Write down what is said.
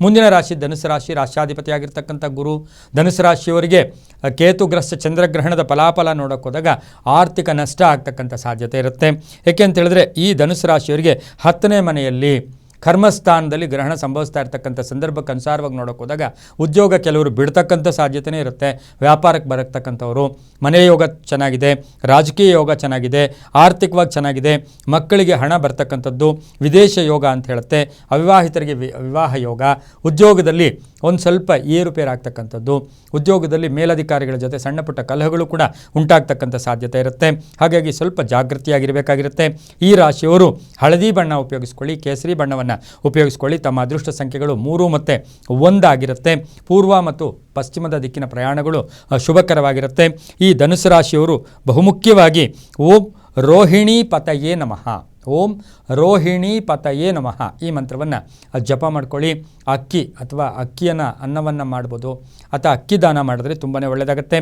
ಮುಂದಿನ ರಾಶಿ ಧನುಸು ರಾಶಿ, ರಾಷ್ಟ್ರಾಧಿಪತಿಯಾಗಿರ್ತಕ್ಕಂಥ ಗುರು ಧನುಸು ರಾಶಿಯವರಿಗೆ ಕೇತುಗ್ರಸ್ತ ಚಂದ್ರಗ್ರಹಣದ ಫಲಾಫಲ ನೋಡೋಕ್ಕೆ ಹೋದಾಗ ಆರ್ಥಿಕ ನಷ್ಟ ಆಗ್ತಕ್ಕಂಥ ಸಾಧ್ಯತೆ ಇರುತ್ತೆ. ಏಕೆ ಅಂತ ಹೇಳಿದ್ರೆ ಈ ಧನುಸು ರಾಶಿಯವರಿಗೆ ಹತ್ತನೇ ಮನೆಯಲ್ಲಿ ಕರ್ಮಸ್ಥಾನದಲ್ಲಿ ಗ್ರಹಣ ಸಂಭವಿಸ್ತಾ ಇರ್ತಕ್ಕಂಥ ಸಂದರ್ಭಕ್ಕೆ ಅನುಸಾರವಾಗಿ ನೋಡೋಕೆ ಹೋದಾಗ ಉದ್ಯೋಗ ಕೆಲವರು ಬಿಡ್ತಕ್ಕಂಥ ಸಾಧ್ಯತೆನೇ ಇರುತ್ತೆ. ವ್ಯಾಪಾರಕ್ಕೆ ಬರತಕ್ಕಂಥವರು. ಮನೆ ಯೋಗ ಚೆನ್ನಾಗಿದೆ, ರಾಜಕೀಯ ಯೋಗ ಚೆನ್ನಾಗಿದೆ, ಆರ್ಥಿಕವಾಗಿ ಚೆನ್ನಾಗಿದೆ, ಮಕ್ಕಳಿಗೆ ಹಣ ಬರ್ತಕ್ಕಂಥದ್ದು, ವಿದೇಶ ಯೋಗ ಅಂತ ಹೇಳುತ್ತೆ, ಅವಿವಾಹಿತರಿಗೆ ವಿವಾಹ ಯೋಗ, ಉದ್ಯೋಗದಲ್ಲಿ ಒಂದು ಸ್ವಲ್ಪ ಏರುಪೇರು ಆಗ್ತಕ್ಕಂಥದ್ದು ಉದ್ಯೋಗದಲ್ಲಿ ಮೇಲಧಿಕಾರಿಗಳ ಜೊತೆ ಸಣ್ಣ ಪುಟ್ಟ ಕಲಹಗಳು ಕೂಡ ಉಂಟಾಗ್ತಕ್ಕಂಥ ಸಾಧ್ಯತೆ ಇರುತ್ತೆ. ಹಾಗಾಗಿ ಸ್ವಲ್ಪ ಜಾಗೃತಿಯಾಗಿರಬೇಕಾಗಿರುತ್ತೆ. ಈ ರಾಶಿಯವರು ಹಳದಿ ಬಣ್ಣ ಉಪಯೋಗಿಸ್ಕೊಳ್ಳಿ, ಕೇಸರಿ ಬಣ್ಣವನ್ನು ಉಪಯೋಗಿಸ್ಕೊಳ್ಳಿ. ತಮ್ಮ ಅದೃಷ್ಟ ಸಂಖ್ಯೆಗಳು ಮೂರು ಮತ್ತು ಒಂದಾಗಿರುತ್ತೆ ಪೂರ್ವ ಮತ್ತು ಪಶ್ಚಿಮದ ದಿಕ್ಕಿನ ಪ್ರಯಾಣಗಳು ಶುಭಕರವಾಗಿರುತ್ತೆ. ಈ ಧನುಸು ರಾಶಿಯವರು ಬಹುಮುಖ್ಯವಾಗಿ ಓಂ ರೋಹಿಣಿ ಪತಯೇ ನಮಃ. ಓಂ ರೋಹಿಣಿ ಪತಯೇ ನಮಃ. ಈ ಮಂತ್ರವನ್ನು ಜಪ ಮಾಡ್ಕೊಳ್ಳಿ. ಅಕ್ಕಿ ಅಥವಾ ಅಕ್ಕಿಯನ್ನು ಅನ್ನವನ್ನು ಮಾಡ್ಬೋದು. ಅಥವಾ ಅಕ್ಕಿ ದಾನ ಮಾಡಿದ್ರೆ ತುಂಬಾ ಒಳ್ಳೆಯದಾಗುತ್ತೆ